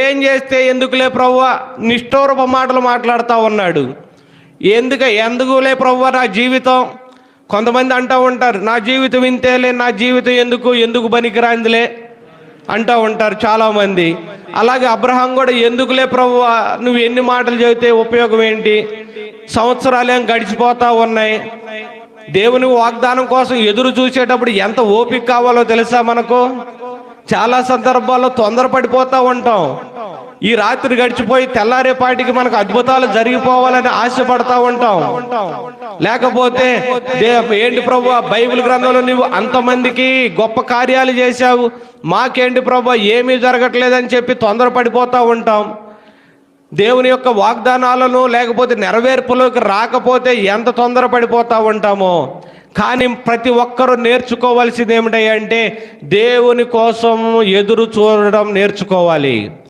ఏం చేస్తే ఎందుకులే ప్రవ్వ? నిష్ఠూరపు మాటలు మాట్లాడుతూ ఉన్నాడు. ఎందుక ఎందుకులే ప్రవ్వ నా జీవితం? కొంతమంది అంటూ ఉంటారు నా జీవితం ఇంతేలే నా జీవితం ఎందుకు ఎందుకు పనికిరాందిలే అంటూ ఉంటారు చాలామంది. అలాగే అబ్రహాం కూడా ఎందుకులే ప్రభు నువ్వు ఎన్ని మాటలు చెబితే ఉపయోగం ఏంటి? సంవత్సరాలేం గడిచిపోతా ఉన్నాయి? దేవుని వాగ్దానం కోసం ఎదురు చూసేటప్పుడు ఎంత ఓపిక కావాలో తెలుసా మనకు? చాలా సందర్భాల్లో తొందరపడిపోతూ ఉంటాం. ఈ రాత్రి గడిచిపోయి తెల్లారేపాటికి మనకు అద్భుతాలు జరిగిపోవాలని ఆశపడతా ఉంటాం. లేకపోతే ఏంటి ప్రభు బైబిల్ గ్రంథంలో నువ్వు అంతమందికి గొప్ప కార్యాలు చేశావు. మాకేంటి ప్రభు ఏమీ జరగట్లేదని చెప్పి తొందరపడిపోతూ ఉంటాం. దేవుని యొక్క వాగ్దానాలను లేకపోతే నెరవేర్పులోకి రాకపోతే ఎంత తొందరపడిపోతూ ఉంటామో. కానీ ప్రతి ఒక్కరూ నేర్చుకోవాల్సింది ఏమిటంటే దేవుని కోసం ఎదురు చూడడం నేర్చుకోవాలి.